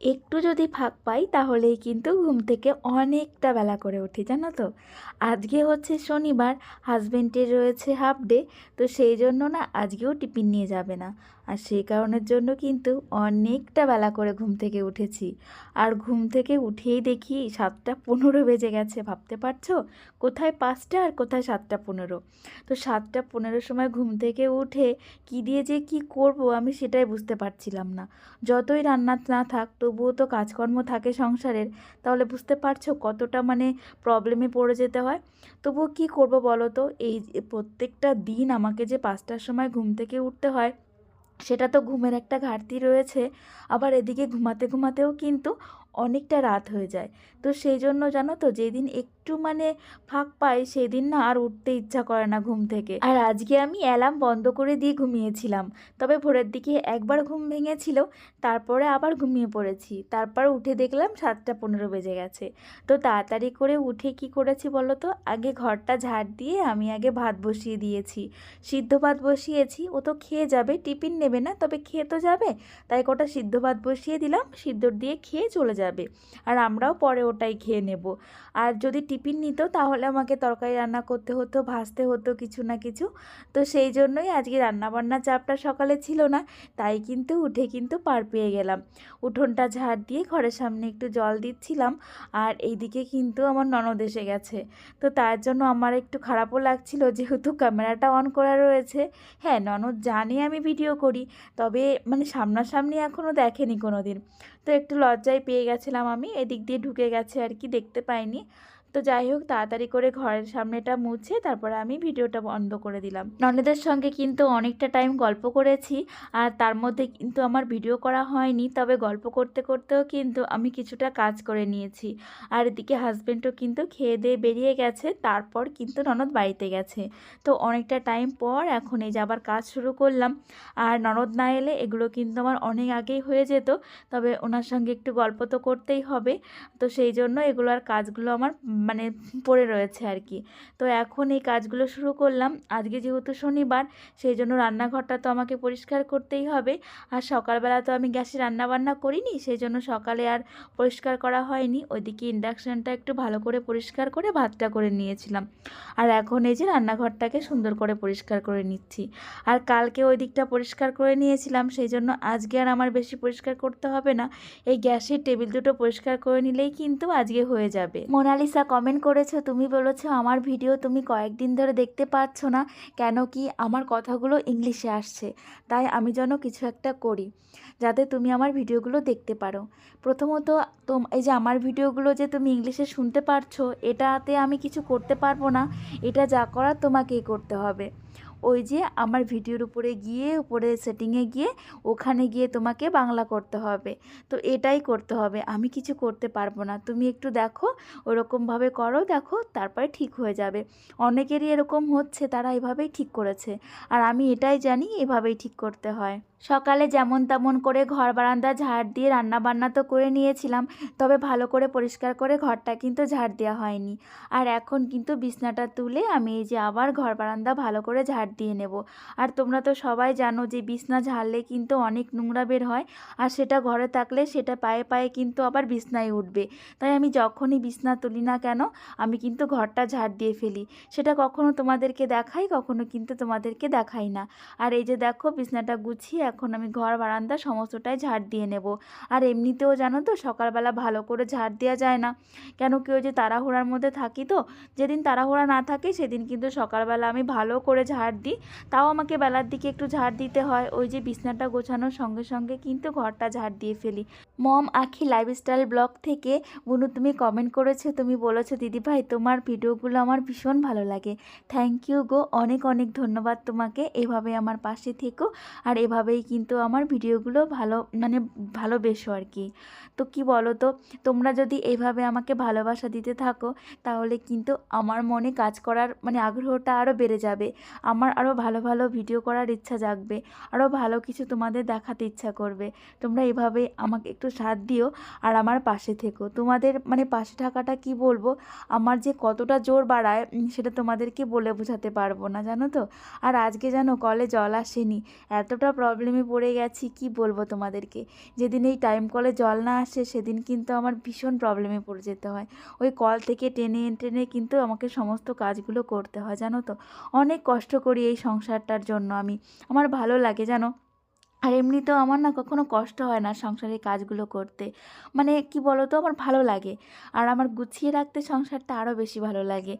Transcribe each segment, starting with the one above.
একটু যদি ফাঁক পাই, তাহলেই কিন্তু ঘুম থেকে অনেকটা বেলা করে উঠি, জানো তো? আজকে হচ্ছে শনিবার হাজব্যান্ডের রয়েছে হাফ ডে তো সেই জন্য না আজকেও টিফিন নিয়ে যাবে না। আর সেই কারণের জন্য কিন্তু অনেকটা বেলা করে ঘুম থেকে উঠেছি। আর ঘুম থেকে উঠেই দেখি সাতটা পনেরো বেজে গেছে। ভাবতে পারছ? কোথায় পাঁচটা আর কোথায় সাতটা পনেরো? তো সাতটা পনেরোর সময় ঘুম থেকে উঠে কী দিয়ে যে কি করব আমি সেটাই বুঝতে পারছিলাম না। যতই রান্না না থাক, তবুও তো কাজকর্ম থাকে সংসারের। তাহলে বুঝতে পারছ কতটা মানে প্রবলেমে পড়ে যেতে হয়? তবুও কী করব বলো তো? এই প্রত্যেকটা দিন আমাকে যে পাঁচটার সময় ঘুম থেকে উঠতে হয় সেটা তো ঘুমের একটা ঘাটতি রয়েছে। আবার এদিকে ঘুমাতে ঘুমাতেও কিন্তু অনেকটা রাত হয়ে যায়। তো সেই জন্য জানো তো, যেদিন একটু মানে ফাঁক পাই, সেদিন না আর উঠতে ইচ্ছা করে না ঘুম থেকে। আর আজকে আমি অ্যালার্ম বন্ধ করে দিয়ে ঘুমিয়েছিলাম। তবে ভোরের দিকে একবার ঘুম ভেঙেছিল, তারপরে আবার ঘুমিয়ে পড়েছি। তারপর উঠে দেখলাম সাতটা পনেরো বেজে গেছে। তো তাড়াতাড়ি করে উঠে কি করেছি বলো তো? আগে ঘরটা ঝাড় দিয়ে আমি আগে ভাত বসিয়ে দিয়েছি। সিদ্ধ ভাত বসিয়েছি, ও তো খেয়ে যাবে, টিফিন নেবে না, তবে খেয়ে তো যাবে। তাই কটা সিদ্ধ ভাত বসিয়ে দিলাম, সিদ্ধ দিয়ে খেয়ে চলে যাবে। আর আমরাও পরে ওটাই খেয়ে নেব। আর যদি টিফিন নিত, তাহলে আমাকে তরকারি রান্না করতে হতো, ভাজতে হতো কিছু না কিছু। তো সেই জন্যই আজকে রান্নাবান্নার চাপটা সকালে ছিল না, তাই কিন্তু উঠে কিন্তু পার পেয়ে গেলাম। উঠোনটা ঝাড় দিয়ে ঘরের সামনে একটু জল দিচ্ছিলাম, আর এইদিকে কিন্তু আমার ননদ এসে গেছে। তো তার জন্য আমার একটু খারাপও লাগছিল, যেহেতু ক্যামেরাটা অন করা রয়েছে। হ্যাঁ ননদ জানে আমি ভিডিও করি, তবে মানে সামনাসামনি এখনও দেখেনি কোনো দিন তো একটু লজ্জায় পেয়ে গেছিলাম আমি এদিক দিয়ে ঢুকে গেছে আর কি দেখতে পাইনি। তো যাই হোক, তাড়াতাড়ি করে ঘরের সামনেটা মুছে তারপরে আমি ভিডিওটা বন্ধ করে দিলাম। ননদের সঙ্গে কিন্তু অনেকটা টাইম গল্প করেছি আর তার মধ্যে কিন্তু আমার ভিডিও করা হয়নি, তবে গল্প করতে করতেও কিন্তু আমি কিছুটা কাজ করে নিয়েছি। আর এদিকে হাজব্যান্ডও কিন্তু খেয়ে দিয়ে বেরিয়ে গেছে, তারপর কিন্তু ননদ বাড়িতে গেছে। তো অনেকটা টাইম পর এখন এই যে আবার কাজ শুরু করলাম। আর ননদ না এলে এগুলো কিন্তু আমার অনেক আগেই হয়ে যেত, তবে ওনার সঙ্গে একটু গল্প তো করতেই হবে। তো সেই জন্য এগুলো আর কাজগুলো আমার মানে পড়ে রয়েছে আর কি। তো এখন এই কাজগুলো শুরু করলাম। আজকে যেহেতু শনিবার সেই জন্য রান্নাঘরটা তো আমাকে পরিষ্কার করতেই হবে। আর সকালবেলা তো আমি গ্যাসে রান্না বান্না করিনি সেই জন্য সকালে আর পরিষ্কার করা হয়নি। ওইদিকে ইন্ডাকশানটা একটু ভালো করে পরিষ্কার করে ভাতটা করে নিয়েছিলাম। আর এখন এই যে রান্নাঘরটাকে সুন্দর করে পরিষ্কার করে নিচ্ছি। আর কালকে ওই দিকটা পরিষ্কার করে নিয়েছিলাম সেই জন্য আজকে আর আমার বেশি পরিষ্কার করতে হবে না। এই গ্যাসের টেবিল দুটো পরিষ্কার করে নিলেই কিন্তু আজকে হয়ে যাবে। মোনালিসা কমেন্ট করেছ, তুমি বলেছ আমার ভিডিও তুমি কয়েকদিন ধরে দেখতে পাচ্ছ না, কেন কি আমার কথাগুলো ইংলিশে আসছে, তাই আমি যেন কিছু একটা করি, যাতে তুমি আমার ভিডিওগুলো দেখতে পারো। প্রথমত তোম, এই যে আমার ভিডিওগুলো যে তুমি ইংলিশে শুনতে পারছ, এটাতে আমি কিছু করতে পারব না, এটা যা করার তোমাকেই করতে হবে। ওই যে আমার ভিডিওর উপরে গিয়ে, উপরে সেটিংয়ে গিয়ে, ওখানে গিয়ে তোমাকে বাংলা করতে হবে। তো এটাই করতে হবে। আমি কিছু করতে পারব না। তুমি একটু দেখো, ওরকমভাবে করো, দেখো, তারপরে ঠিক হয়ে যাবে। অনেকেরই এরকম হচ্ছে, তারা এভাবেই ঠিক করেছে। আর আমি এটাই জানি, এভাবেই ঠিক করতে হয়। সকালে যেমন তেমন করে ঘর বারান্দা ঝাড় দিয়ে রান্না বান্না তো করে নিয়েছিলাম, তবে ভালো করে পরিষ্কার করে ঘরটা কিন্তু ঝাড় দেওয়া হয়নি। আর এখন কিন্তু বিছনাটা তুলে আমি এই যে আবার ঘর বারান্দা ভালো করে ঝাড় দিয়ে নেব। আর তোমরা তো সবাই জানো যে বিছনা ঝাড়লে কিন্তু অনেক নোংরা বের হয়, আর সেটা ঘরে থাকলে সেটা পায়ে পায়ে কিন্তু আবার বিছনায় উঠবে। তাই আমি যখনই বিছনা তুলি না কেন, আমি কিন্তু ঘরটা ঝাড় দিয়ে ফেলি। সেটা কখনো তোমাদেরকে দেখাই, কখনো কিন্তু তোমাদেরকে দেখাই না। আর এই যে দেখো বিছনাটা গুছিয়ে এখন আমি ঘর, বারান্দা সমস্তটাই ঝাড় দিয়ে নেব। আর এমনিতেও জানো তো সকালবেলা ভালো করে ঝাড় দেওয়া যায় না। কেন কেউ যে তাড়াহুড়ার মধ্যে থাকি তো, যেদিন তাড়াহুড়া না থাকে সেদিন কিন্তু সকালবেলা আমি ভালো করে ঝাড় দিই, তাও আমাকে বেলার দিকে একটু ঝাড় দিতে হয়। ওই যে বিছনাটা গোছানোর সঙ্গে সঙ্গে কিন্তু ঘরটা ঝাড় দিয়ে ফেলি। মম, আখি লাইফস্টাইল ব্লগ থেকে বুনু তুমি কমেন্ট করেছ, তুমি বলেছ, দিদি ভাই, তোমার ভিডিওগুলো আমার ভীষণ ভালো লাগে। থ্যাংক ইউ গো, অনেক অনেক ধন্যবাদ তোমাকে। এভাবে আমার পাশে থেকো আর এভাবেই কিন্তু আমার ভিডিওগুলো ভালো মানে ভালোবেসো আর কি। তো কি বলো তো তোমরা যদি এভাবে আমাকে ভালোবাসা দিতে থাকো, তাহলে কিন্তু আমার মনে কাজ করার মানে আগ্রহটা আরও বেড়ে যাবে। আমার আমার আরও ভালো ভালো ভিডিও করার ইচ্ছা জাগবে আরও ভালো কিছু তোমাদের দেখাতে ইচ্ছা করবে। তোমরা এভাবে আমাকে একটু সাথ দিও আর আমার পাশে থেকো। তোমাদের মানে পাশে থাকাটা কি বলব? আমার যে কতটা জোর বাড়ায় সেটা তোমাদেরকে বলে বোঝাতে পারব না, জানো তো? আর আজকে জানো কলে জল আসেনি, এতটা প্রবলেমে পড়ে গেছি, কি বলব তোমাদেরকে? যেদিন এই টাইম কলে জল না আসে, সেদিন কিন্তু আমার ভীষণ প্রবলেমে পড়ে যেতে হয়। ওই কল থেকে টেনে টেনে কিন্তু আমাকে সমস্ত কাজগুলো করতে হয়, জানো তো? অনেক কষ্ট করি এই সংসারটার জন্য আমি। আমার ভালো লাগে জানো? আর এমনিতেও আমার না কখনো কষ্ট হয় না সংসারের কাজগুলো করতে। মানে কি বলো তো আমার ভালো লাগে। আর আমার গুছিয়ে রাখতে সংসারটা আরও বেশি ভালো লাগে।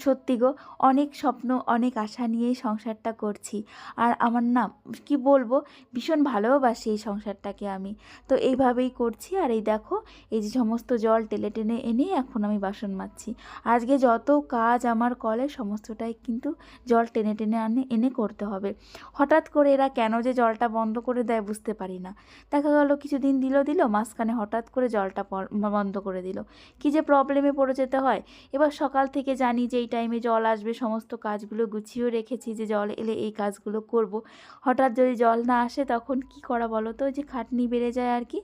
সত্যি গো, অনেক স্বপ্ন, অনেক আশা নিয়েই সংসারটা করছি। আর আমার না, কি বলব, ভীষণ ভালোবাসি এই সংসারটাকে আমি। তো এইভাবেই করছি। আর এই দেখো, এই যে সমস্ত জল টেনে টেনে এনে এখন আমি বাসন মাজছি। আজকে যত কাজ আমার কলে, সমস্তটাই কিন্তু জল টেনে টেনে আনে, এনে করতে হবে। হঠাৎ করে এরা কেন যে জলটা বন্ধ করে দেয় বুঝতে পারি না। দেখা গেল কিছুদিন দিল দিল, মাঝখানে হঠাৎ করে জলটা বন্ধ করে দিল। কি যে প্রবলেমে পড়ে যেতে হয়। এবার সকাল থেকে জানি যে এই টাইমে জল আসবে, সমস্ত কাজগুলো গুছিয়েও রেখেছি যে জল এলে এই কাজগুলো করব। হঠাৎ যদি জল না আসে তখন কি করা বলো তো? যে খাটনি বেড়ে যায় আর কি।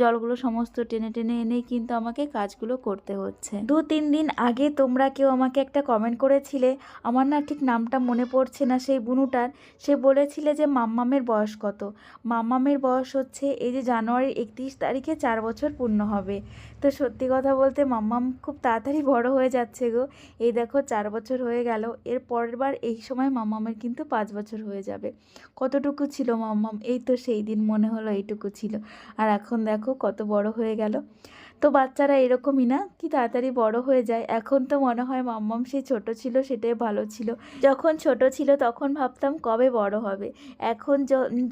জলগুলো সমস্ত টেনে টেনে এনেই কিন্তু আমাকে কাজগুলো করতে হচ্ছে। দু তিন দিন আগে তোমরা কেউ আমাকে একটা কমেন্ট করেছিলে। আমার না ঠিক নামটা মনে পড়ছে না, সেই বুনুটার। সে বলেছিলে যে মাম্মামের বয়স কত। মাম্মামের বয়স হচ্ছে, এই যে জানুয়ারির একত্রিশ তারিখে চার বছর পূর্ণ হবে। তো সত্যি কথা বলতে মাম্মাম খুব তাড়াতাড়ি বড় হয়ে যাচ্ছে গো। এই দেখো চার বছর হয়ে গেল, এর পরের বার এই সময় মাম্মামের কিন্তু পাঁচ বছর হয়ে যাবে। কতটুকু ছিল মাম্মাম এই তো সেই দিন মনে হলো এইটুকু ছিল। আর এখন দেখো কত বড় হয়ে গেল। তো বাচ্চারা এরকমই না? কি তাড়াতাড়ি বড় হয়ে যায়। এখন তো মনে হয় মাম্মাম সে ছোট ছিল, সেটাই ভালো ছিল। যখন ছোট ছিল তখন ভাবতাম কবে বড় হবে। এখন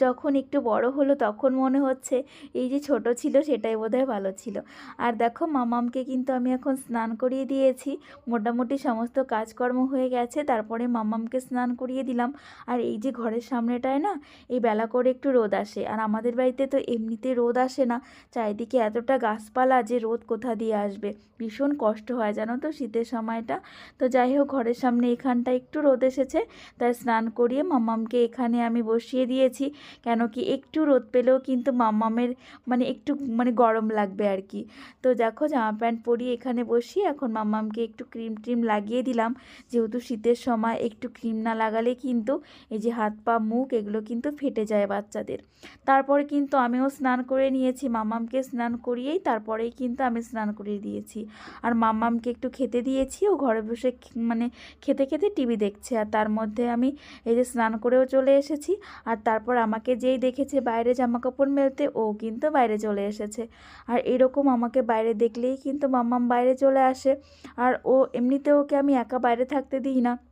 যখন একটু বড় হলো তখন মনে হচ্ছে এই যে ছোট ছিল সেটাই বোধহয় ভালো ছিল। আর দেখো মামামকে কিন্তু আমি এখন স্নান করিয়ে দিয়েছি। মোটামুটি সমস্ত কাজকর্ম হয়ে গেছে, তারপরে মামামকে স্নান করিয়ে দিলাম। আর এই যে ঘরের সামনেটায় না, এই বেলা করে একটু রোদ আসে। আর আমাদের বাড়িতে তো এমনিতে রোদ আসে না। চারিদিকে এতটা গাছপালা যে রোদ কোথা দিয়ে আসবে? ভীষণ কষ্ট হয়, জানো তো শীতের সময়টা। তো যাই হোক, ঘরের সামনে এখানটা একটু রোদ এসেছে। তাই স্নান করিয়ে মাম্মামকে এখানে আমি বসিয়ে দিয়েছি। কেন কি একটু রোদ পেলেও কিন্তু মাম্মামের মানে একটু মানে গরম লাগবে আর কি। তো দেখো, জামা প্যান্ট পরিয়ে এখানে বসিয়ে এখন মাম্মামকে একটু ক্রিম ট্রিম লাগিয়ে দিলাম। যেহেতু শীতের সময় একটু ক্রিম না লাগালে কিন্তু এই যে হাত পা, মুখ এগুলো কিন্তু ফেটে যায় বাচ্চাদের। তারপরে কিন্তু আমিও স্নান করে নিয়েছি। মাম্মামকে স্নান করিয়েই তারপরেই কিন্তু আমি স্নান করিয়ে দিয়েছি। আর মাম্মামকে একটু খেতে দিয়েছি, ও ঘরে বসে মানে খেতে খেতে টিভি দেখছে। আর তার মধ্যে আমি এই যে স্নান করেও চলে এসেছি। আর তারপর আমাকে যেই দেখেছে বাইরে জামা কাপড় মেলতে, ও কিন্তু বাইরে চলে এসেছে। আর এরকম আমাকে বাইরে দেখলেই কিন্তু মাম্মাম বাইরে চলে আসে। আর ও, এমনিতে ওকে আমি একা বাইরে থাকতে দিই না।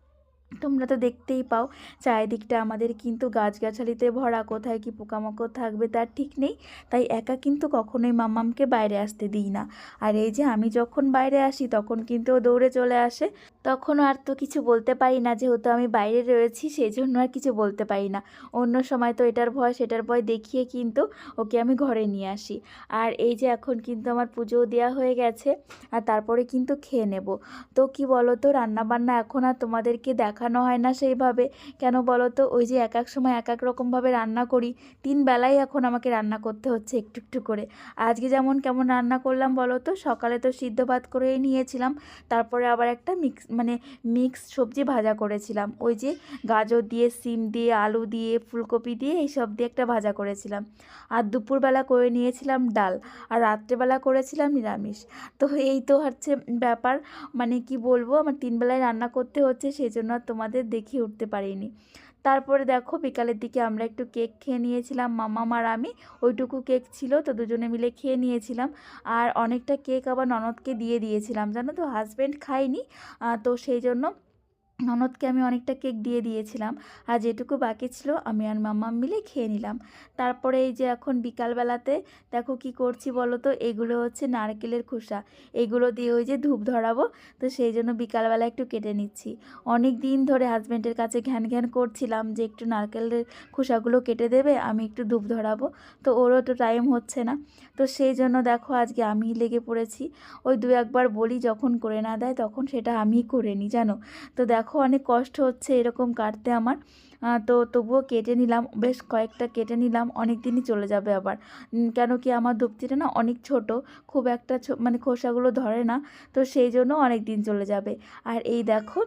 তোমরা তো দেখতেই পাও, চারিদিকটা আমাদের কিন্তু গাছগাছালিতে ভরা, কোথায় কি পোকামাকড় থাকবে তার ঠিক নেই, তাই একা কিন্তু কখনোই মাম্মামকে বাইরে আসতে দিই না। আর এই যে আমি যখন বাইরে আসি, তখন কিন্তু দৌড়ে চলে আসে। তখন আর তো কিছু বলতে পারি না, যেহেতু আমি বাইরে রয়েছি সেই জন্য আর কিছু বলতে পারি না। অন্য সময় তো এটার ভয়, সেটার ভয় দেখিয়ে কিন্তু ওকে আমি ঘরে নিয়ে আসি। আর এই যে এখন কিন্তু আমার পুজোও দেওয়া হয়ে গেছে, আর তারপরে কিন্তু খেয়ে নেব। তো কি বলো তো রান্নাবান্না এখন আর তোমাদেরকে দেখানো হয় না সেইভাবে। কেন বলো তো ওই যে এক এক সময় এক এক রকমভাবে রান্না করি, তিন বেলায় এখন আমাকে রান্না করতে হচ্ছে একটু একটু করে। আজকে যেমন কেমন রান্না করলাম বলো তো সকালে তো সিদ্ধ ভাত করেই নিয়েছিলাম, তারপরে আবার একটা মিক্স মানে মিক্স সবজি ভাজা করেছিলাম। ওই যে গাজর দিয়ে, সিম দিয়ে, আলু দিয়ে, ফুলকপি দিয়ে এইসব দিয়ে একটা ভাজা করেছিলাম। আর দুপুরবেলা করে নিয়েছিলাম ডাল আর রাত্রেবেলা করেছিলাম নিরামিষ। তো এই তো হচ্ছে ব্যাপার। মানে কি বলব? আমার তিনবেলায় রান্না করতে হচ্ছে সেই জন্য তোমাদের দেখিয়ে উঠতে পারিনি। তারপরে দেখো বিকালের দিকে আমরা একটু কেক খেয়ে নিয়েছিলাম মামা আর আমি। ওইটুকু কেক ছিল, তো দুজনে মিলে খেয়ে নিয়েছিলাম। আর অনেকটা কেক আবার ননদকে দিয়ে দিয়েছিলাম। জানো তো হাজব্যান্ড খায়নি তো সেই জন্য ননদকে আমি অনেকটা কেক দিয়ে দিয়েছিলাম আর যেটুকু বাকি ছিল আমি আর মাম্মা মিলে খেয়ে নিলাম। তারপরে এই যে এখন বিকালবেলাতে দেখো কি করছি বলো তো? এগুলো হচ্ছে নারকেলের খোসা। এগুলো দিয়ে ওই যে ধূপ ধরাবো। তো সেই জন্য বিকালবেলা একটু কেটে নিচ্ছি। অনেক দিন ধরে হাজব্যান্ডের কাছে ঘ্যান ঘ্যান করছিলাম যে একটু নারকেলের খোসাগুলো কেটে দেবে, আমি একটু ধূপ ধরাবো। তো ওরও তো টাইম হচ্ছে না। তো সেই জন্য দেখো আজকে আমি লেগে পড়েছি। ওই দু একবার বলি যখন করে না দেয় তখন সেটা আমিই করে নিই, জানো? তো দেখো দেখো অনেক কষ্ট হচ্ছে এরকম কাটতে আমার। তো তবুও কেটে নিলাম, বেশ কয়েকটা কেটে নিলাম অনেক দিনই চলে যাবে আবার। কেন কি আমার ধুপচিটা না অনেক ছোট, খুব একটা মানে খোসাগুলো ধরে না, তো সেই জন্য অনেক দিন চলে যাবে। আর এই দেখো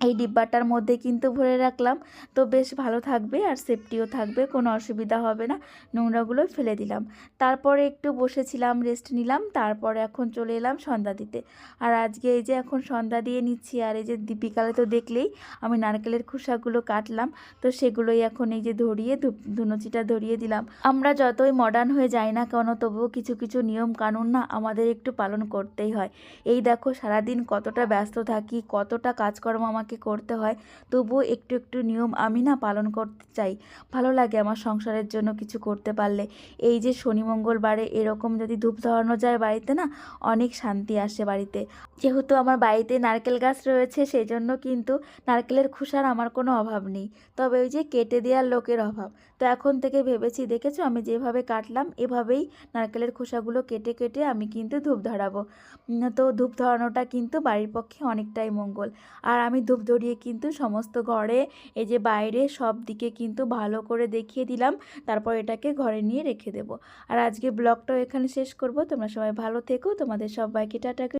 এই ডিব্বাটার মধ্যে কিন্তু ভরে রাখলাম। তো বেশ ভালো থাকবে আর সেফটিও থাকবে, কোনো অসুবিধা হবে না। নোংরাগুলো ফেলে দিলাম। তারপরে একটু বসেছিলাম রেস্ট নিলাম, তারপরে এখন চলে এলাম সন্ধ্যা দিতে। আর আজকে এই যে এখন সন্ধ্যা দিয়ে নিচ্ছি, আর এই যে বিকালে তো দেখলেই আমি নারকেলের খোসাগুলো কাটলাম। তো সেগুলোই এখন এই যে ধরিয়ে ধুনুচিটা ধরিয়ে দিলাম। আমরা যতই মডার্ন হয়ে যাই না কেন, তবুও কিছু কিছু নিয়ম কানুন না আমাদের একটু পালন করতেই হয়। এই দেখো সারাদিন কতটা ব্যস্ত থাকি, কতটা কাজকর্ম আমাকে করতে হয়। তবুও একটু একটু নিয়ম আমি না পালন করতে চাই। ভালো লাগে আমার সংসারের জন্য কিছু করতে পারলে। এই যে শনি মঙ্গলবারে এরকম যদি ধূপ ধরানো যায় বাড়িতে না, অনেক শান্তি আসে বাড়িতে। যেহেতু আমার বাড়িতে নারকেল গাছ রয়েছে সেই জন্য কিন্তু নারকেলের খুশার আমার কোনো অভাব নেই। তবে ওই যে কেটে দেওয়ার লোকের অভাব তো এখন থেকে ভেবেছি, দেখেছ? আমি যেভাবে কাটলাম, এভাবেই নারকেলের খোসাগুলো কেটে কেটে আমি কিন্তু ধূপ ধরাবো। তো ধূপ ধরানোটা কিন্তু বাড়ির পক্ষে অনেকটাই মঙ্গল। আর আমি ধূপ ধরিয়ে কিন্তু সমস্ত ঘরে, এই যে বাইরে সব দিকে কিন্তু ভালো করে দেখিয়ে দিলাম, তারপর এটাকে ঘরে নিয়ে রেখে দেবো। আর আজকে ব্লগটাও এখানে শেষ করব। তোমরা সবাই ভালো থেকো। তোমাদের সবাইকে টাটা